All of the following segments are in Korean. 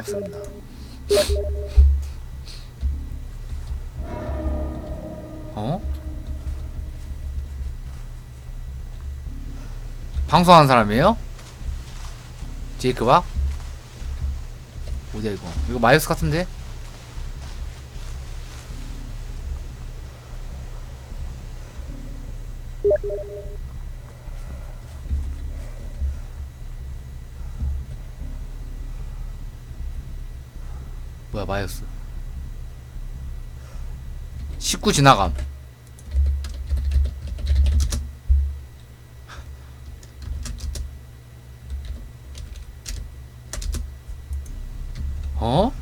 반갑습니다. 어? 방송하는 사람이에요? 제이크바? 어디야 이거? 이거 마이어스 같은데? 뭐야 마이어스 19 지나감 어?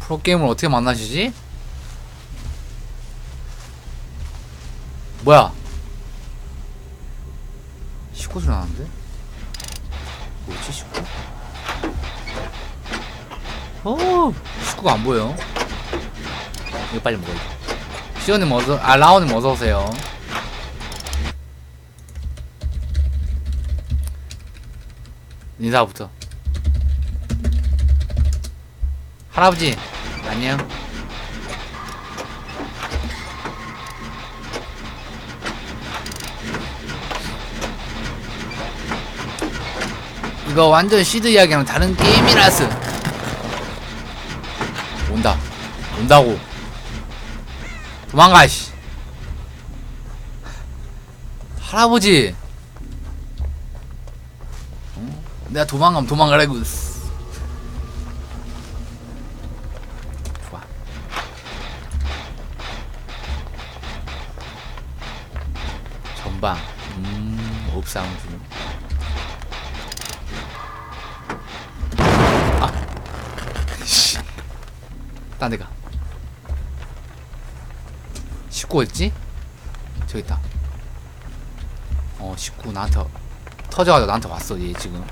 프로게임을 어떻게 만나시지? 뭐야 19줄 나왔는데? 뭐지 19? 어 19가 안 보여. 이거 빨리 먹어야 돼 시원님 어서 아 라온님 어서 오세요. 인사부터. 할아버지 안녕 이거 완전 시드 이야기랑 다른 게임이라서. 온다. 온다고. 도망가 씨. 할아버지. 어? 내가 도망가면 도망가라고. 좋아. 전방. 음 옵사운 딴 데가 19 어딨지? 저기 있다 어19 나한테 터져가지고 나한테 왔어 얘 지금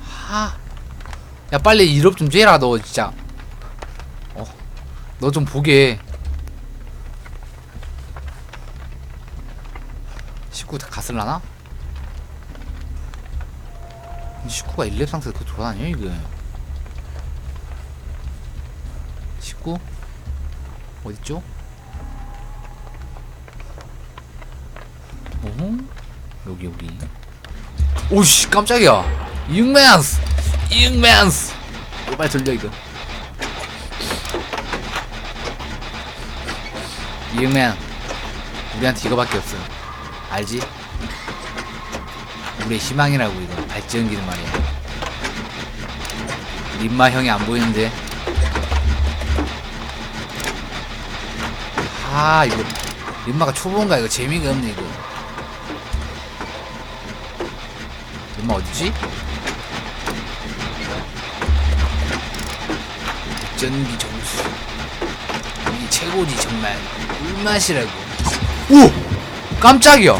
하. 야 빨리 이럽 좀 쬐라 너 진짜 어 너 좀 보게 19 갔을라나? 19가 1렙 상태에서 그 돌아다녀 이거 19? 어딨죠? 어허? 여기 여기 오씨 깜짝이야. 잉맨스! 잉맨스! 빨리 돌려 이거? 잉맨 우리한테 이거밖에 없어. 알지? 우리의 희망이라고 이거. 발전기는 말이야. 림마 형이 안 보이는데 아 이거 림마가 초보인가 이거 재미가 없네 이거 림마 어디지? 전기 점수 이게 최고지 정말 꿀맛이라고 오! 깜짝이야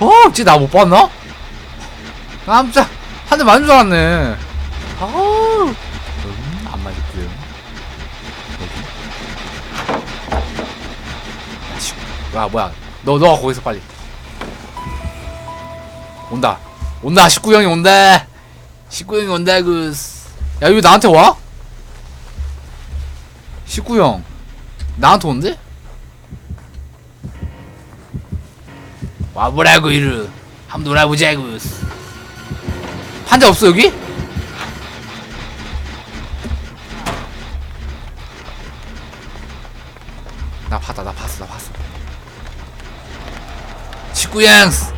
어? 쟤 나 못 봤나? 깜짝 한 대 맞은 줄 알았네 아우 음, 안 맞았고요 여기 야 뭐야. 너 너가 거기서 빨리. 온다. 온다. 19형이 온다. 19형이 온다 그야 이거 나한테 와? 19형 나한테 온대? 와보라고 이르. 한번 놀아보자고 판자 없어 여기? 나 봤다 나 봤어 나 봤어 직구양스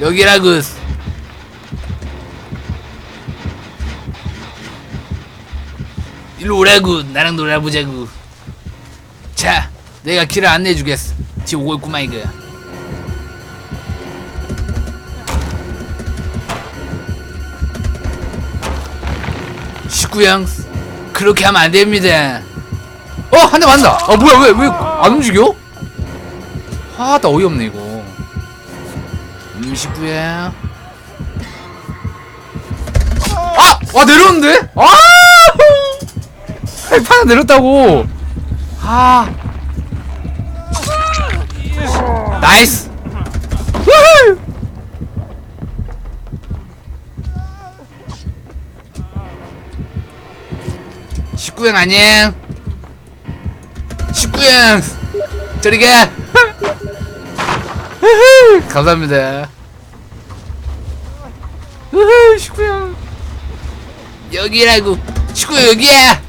여기라구 일로 오라구 나랑 놀아보자구 자 내가 길을 안내해주겠어. 지금 오고 있구만 이거 식구양. 그렇게 하면 안 됩니다. 어 한 대 맞는다. 어 뭐야 왜 왜 안 움직여? 아 나 어이없네 이거 음 식구야 아! 와 내렸는데? 아! 판에 내렸다고 아 나이스! 식구형 안녕 식구형 저리 가! 감사합니다. 우후 식구형 여기라고. 식구형 여기야.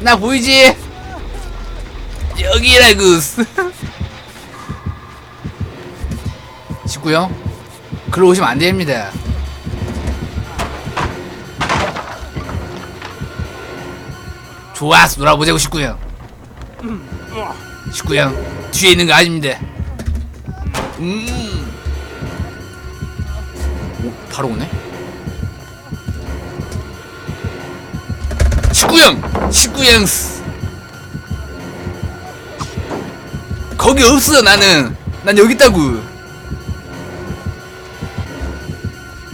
나 보이지? 여기라고. 식구형 글로 오시면 안 됩니다. 좋았어 놀아보자고 식구형 식구형 뒤에 있는 거 아닙니다. 음. 오, 바로 오네? 식구형 식구형. 거기 없어 나는. 난 여기 있다고.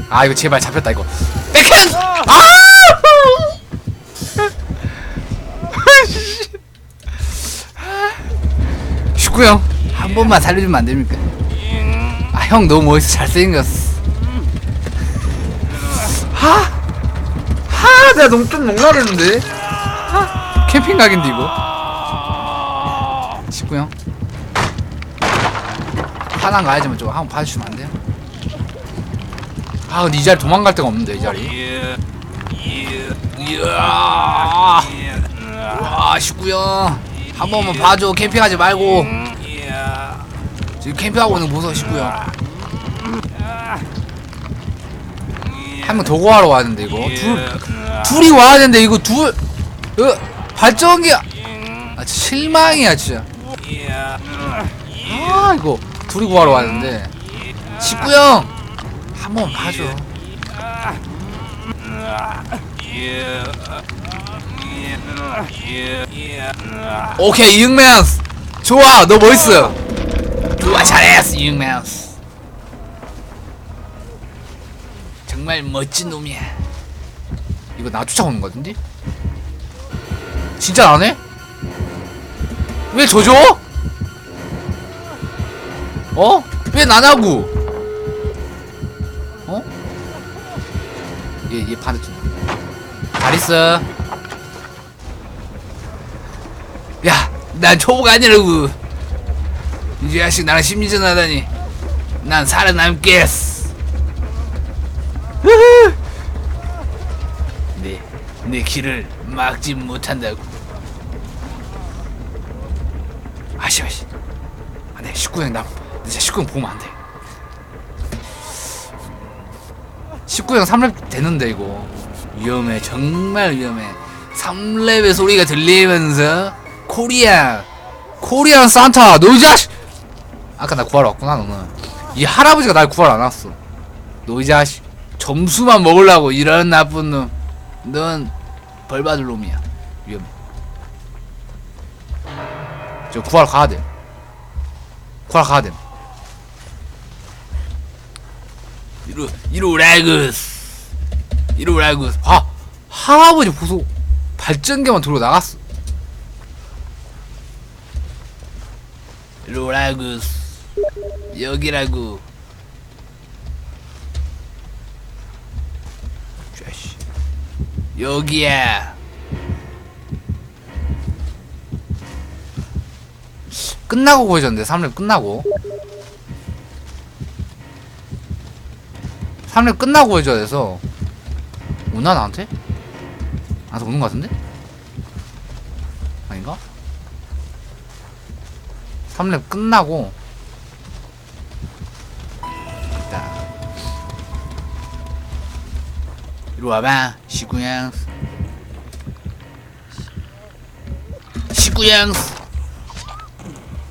아 이거 제발 잡혔다 이거. 백핸 아 식구형 한 번만 살려주면 안 됩니까 아 형 너무 멋있어 잘생겼어 하 하, 내가 너무 좀 농락했는데. 하, 캠핑 각인데 이거. 식구형. 하나 가야지만 좀 한번 봐주시면 안 돼요? 아, 근데 이 자리 도망갈 데가 없는데 이 자리. 이야. 와, 식구형. 한 번만 봐줘. 캠핑하지 말고. 지금 캠핑하고 있는 거 무서워, 식구형. 한명 더 구하러 왔는데 이거. 둘 둘이 와야 되는데 이거 둘 어, 발전기야 아 실망이야 진짜. 아 이거. 둘이 구하러 왔는데. 식구형 한번 봐줘 오케이 이응맨. 좋아 너 멋있어 좋아 잘했어 이응맨 정말 멋진 놈이야. 이거 나 쫓아오는 거 같은데? 진짜 나네? 왜 저죠? 어? 왜 나냐고? 어? 얘, 얘 반대쪽. 잘 있어. 야, 난 초보가 아니라고. 이 자식 나랑 심리전 하다니. 난 살아남겠어. 내, 내 길을 막지 못한다고. 아씨, 아씨. 아, 내 19형 나, 진짜 19형 보면 안 돼. 19형 3렙 되는데, 이거. 위험해, 정말 위험해. 3렙의 소리가 들리면서, 코리아, 코리안 산타, 너 이 자식! 아까 나 구하러 왔구나, 너는. 이 할아버지가 날 구하러 안 왔어. 너 이 자식. 점수만 먹으려고 이런 나쁜 놈. 넌 벌 받을 놈이야. 위험해. 저 구하러 가야 돼. 구하러 가야 돼. 이루 이루라구스. 이루라구스. 아 할아버지 보소 발전기만 들고 나갔어. 이루라구스. 여기라고. 쥐씨 여기야 끝나고 보여줬는데 3렙 끝나고 3렙 끝나고 보여줘야 돼서 오나 나한테? 나한테 오는 거 같은데? 아닌가? 3렙 끝나고 이리 와봐 시구양 시구양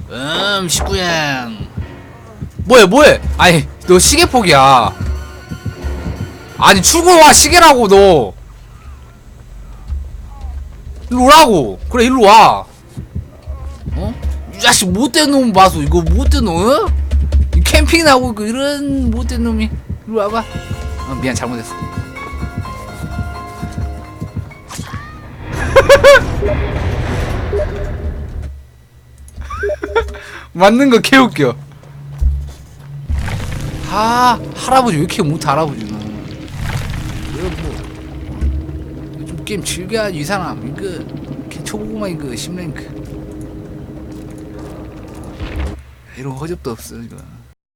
음 시구양 뭐해 뭐해? 아니 너 시계 포기야. 아니 출근와 시계라고 너. 일로 오라고. 그래 일로 와. 어? 이 자식 못된 놈 봐서 이거 못된 놈 어? 이 캠핑 나고 이런 못된 놈이. 일로 와봐. 어, 미안 잘못했어 맞는 거 개웃겨 하 할아버지 왜 이렇게 못해 할아버지는? 뭐 요즘 게임 즐겨야지 이 사람 이거 개초보구만 이거 심랭크. 이런 허접도 없어 이거